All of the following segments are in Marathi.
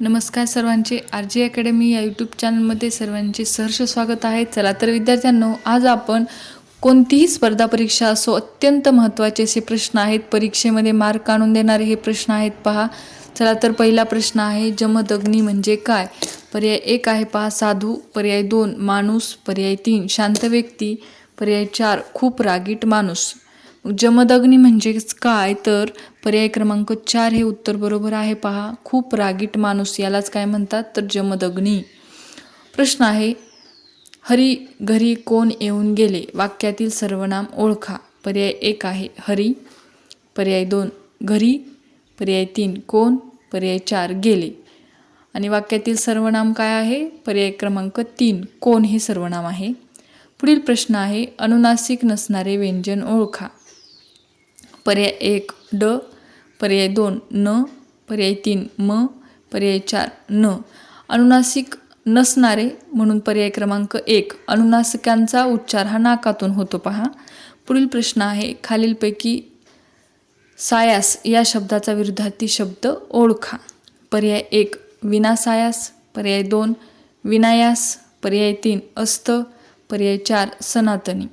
नमस्कार सर्वांचे. आर जी अकॅडमी या यूट्यूब चॅनलमध्ये सर्वांचे सहर्ष स्वागत आहे. चला तर विद्यार्थ्यांनो आज आपण कोणतीही स्पर्धा परीक्षा असो अत्यंत महत्त्वाचे असे प्रश्न आहेत. परीक्षेमध्ये मार्क आणून देणारे हे प्रश्न आहेत पहा. चला तर पहिला प्रश्न आहे जमदग्नी म्हणजे काय? पर्याय एक आहे पहा साधू. पर्याय दोन माणूस. पर्याय तीन शांत व्यक्ती. पर्याय चार खूप रागीट माणूस. जमदग्नी म्हणजेच काय? तर पर्याय क्रमांक चार हे उत्तर बरोबर आहे पहा. खूप रागीट माणूस यालाच काय म्हणतात? तर जमदग्नी. प्रश्न आहे हरी घरी कोण येऊन गेले? वाक्यातील सर्वनाम ओळखा. पर्याय एक आहे हरी. पर्याय दोन घरी. पर्याय तीन कोण? पर्याय चार गेले. आणि वाक्यातील सर्वनाम काय आहे? पर्याय क्रमांक तीन कोण हे सर्वनाम आहे? पुढील प्रश्न आहे अनुनासिक नसणारे व्यंजन ओळखा. पर्याय एक ड पर्याय दोन न पर्याय तीन म पर्याय चार न. अनुनासिक नसणारे म्हणून पर्याय क्रमांक एक. अनुनासिकांचा उच्चार हा नाकातून होतो पहा. पुढील प्रश्न आहे खालीलपैकी सायास या शब्दाचा विरुद्धार्थी शब्द ओळखा. पर्याय एक विनासायास. पर्याय दोन विनायास. पर्याय तीन अस्त. पर्याय चार सनातनी.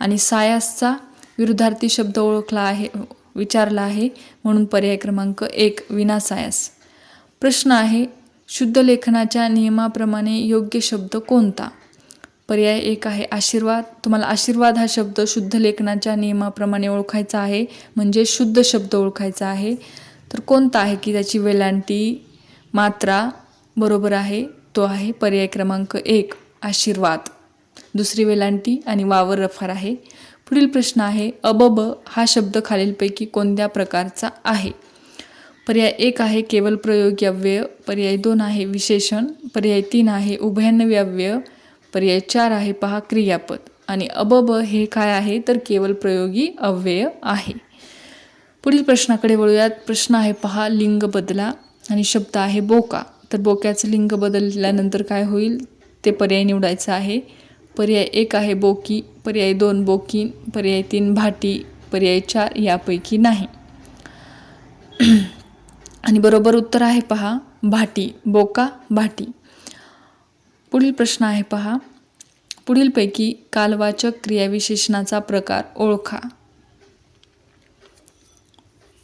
आणि सायासचा विरुद्धार्थी शब्द ओळखला आहे विचारला आहे म्हणून पर्याय क्रमांक एक विनासायास प्रश्न आहे शुद्ध लेखनाच्या नियमाप्रमाणे योग्य शब्द कोणता? पर्याय एक आहे आशीर्वाद. तुम्हाला आशीर्वाद हा शब्द शुद्ध लेखनाच्या नियमाप्रमाणे ओळखायचा आहे म्हणजे शुद्ध शब्द ओळखायचा आहे. तर कोणता आहे की त्याची वेलांटी मात्रा बरोबर आहे तो आहे पर्याय क्रमांक एक आशीर्वाद. दुसरी वेलांटी आणि वावर रफार आहे. पुढील प्रश्न आहे अबब हा शब्द खालीलपैकी कोणत्या प्रकारचा आहे? पर्याय एक आहे केवल प्रयोगी अव्यय पर्याय दोन आहे विशेषण. पर्याय तीन आहे उभयान्वय अव्यय पर्याय चार आहे पहा क्रियापद. आणि अबब हे काय आहे? तर केवळ प्रयोगी अव्यय आहे. पुढील प्रश्नाकडे वळूयात. प्रश्न आहे पहा लिंग बदला. आणि शब्द आहे बोका. तर बोक्याचं लिंग बदलल्यानंतर काय होईल? ते पर्याय निवडायचं आहे. पर्याय एक आहे बोकी पर्याय दोन बोकीन पर्याय तीन भाटी पर्याय चार यापैकी नाही. आणि बरोबर उत्तर आहे पहा भाटी बोका भाटी. पुढील प्रश्न आहे पहा पुढीलपैकी कालवाचक क्रियाविशेषणाचा प्रकार ओळखा.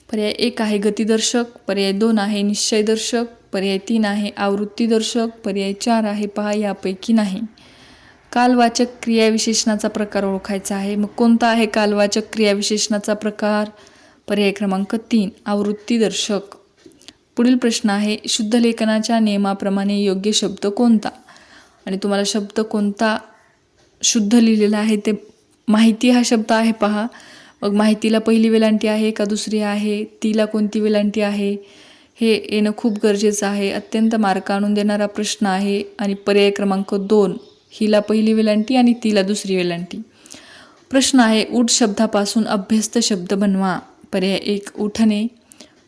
पर्याय एक आहे गतिदर्शक पर्याय दोन आहे निश्चयदर्शक पर्याय तीन आहे आवृत्तीदर्शक पर्याय चार आहे पहा यापैकी नाही. कालवाचक क्रियाविशेषणाचा प्रकार ओळखायचा आहे. मग कोणता आहे कालवाचक क्रियाविशेषणाचा प्रकार? पर्याय क्रमांक तीन आवृत्तीदर्शक पुढील प्रश्न आहे शुद्ध लेखनाच्या नियमाप्रमाणे योग्य शब्द कोणता? आणि तुम्हाला शब्द कोणता शुद्ध लिहिलेला आहे ते माहिती हा शब्द आहे पहा. मग माहितीला पहिली वेलांटी आहे का दुसरी आहे? तिला कोणती वेलांटी आहे? हे येणं खूप गरजेचं आहे. अत्यंत मार्क आणून देणारा प्रश्न आहे. आणि पर्याय क्रमांक दोन हिला पहिली वेलांटी आणि तिला दुसरी वेलांटी. प्रश्न आहे उठ शब्दापासून अभ्यस्त शब्द बनवा. पर्याय एक उठणे.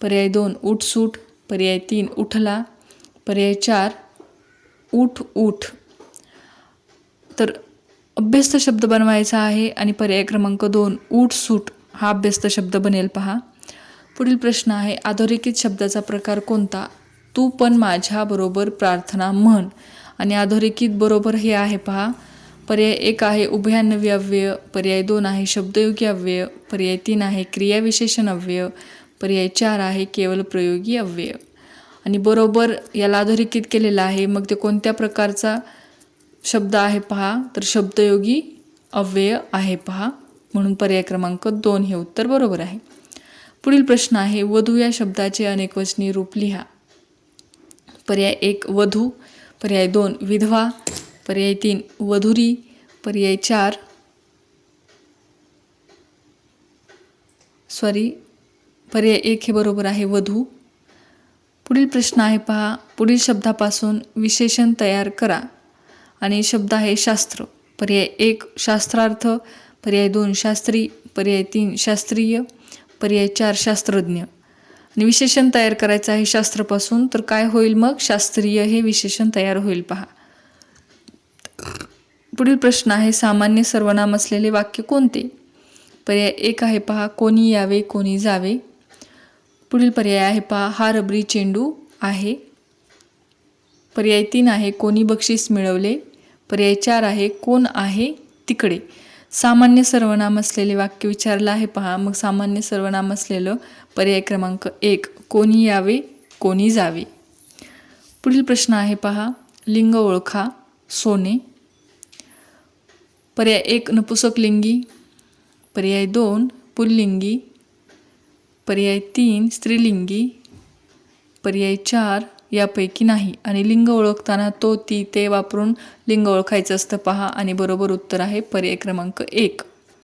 पर्याय दोन उठसूट पर्याय तीन उठला. पर्याय चार उठ उठ तर अभ्यस्त शब्द बनवायचा आहे आणि पर्याय क्रमांक दोन उठ सूट. हा अभ्यस्त शब्द बनेल पहा. पुढील प्रश्न आहे अधोरेखित शब्दाचा प्रकार कोणता? तू पण माझ्याबरोबर प्रार्थना म्हण. आणि अधोरेखित बरोबर हे आहे पहा. पर्याय एक आहे उभयान्वय अव्यय पर्याय दोन आहे शब्दयोगी अव्यय पर्याय तीन आहे क्रियाविशेषण अव्यय पर्याय चार आहे केवळ प्रयोगी अव्यय. आणि बरोबर याला अधोरेखित केलेलं आहे. मग ते कोणत्या प्रकारचा शब्द आहे पहा? तर शब्दयोगी अव्यय आहे पहा. म्हणून पर्याय क्रमांक दोन हे उत्तर बरोबर आहे. पुढील प्रश्न आहे वधू या शब्दाचे अनेकवचनी रूप लिहा. पर्याय एक वधू. पर्याय दोन विधवा पर्याय तीन वधुरी पर्याय चार सॉरी पर्याय एक हे बरोबर आहे वधू. पुढील प्रश्न आहे पहा पुढील शब्दापासून विशेषण तयार करा. आणि शब्द आहे शास्त्र. पर्याय एक शास्त्रार्थ. पर्याय दोन शास्त्री. पर्याय तीन शास्त्रीय. पर्याय चार शास्त्रज्ञ. आणि विशेषण तयार करायचं आहे शास्त्रपासून तर काय होईल मग? शास्त्रीय हे विशेषण तयार होईल पहा. पुढील प्रश्न आहे सामान्य सर्वनाम असलेले वाक्य कोणते? पर्याय एक आहे पहा कोणी यावे कोणी जावे. पुढील पर्याय आहे पहा हा रबरी चेंडू आहे. पर्याय तीन आहे कोणी बक्षीस मिळवले. पर्याय चार आहे कोण आहे तिकडे. सामान्य सर्वनाम असलेले वाक्य विचारलं आहे पहा. मग सामान्य सर्वनाम असलेलं पर्याय क्रमांक एक कोणी यावे कोणी जावे? पुढील प्रश्न आहे पहा. लिंग ओळखा सोने. पर्याय एक नपुसक लिंगी. पर्याय दोन पुल्लिंगी. पर्याय तीन स्त्रीलिंगी. पर्याय चार यापैकी नाही. आणि लिंग ओळखताना तो ती ते वापरून लिंग ओळखायचं असतं. पहा. आणि बरोबर उत्तर आहे पर्याय क्रमांक एक.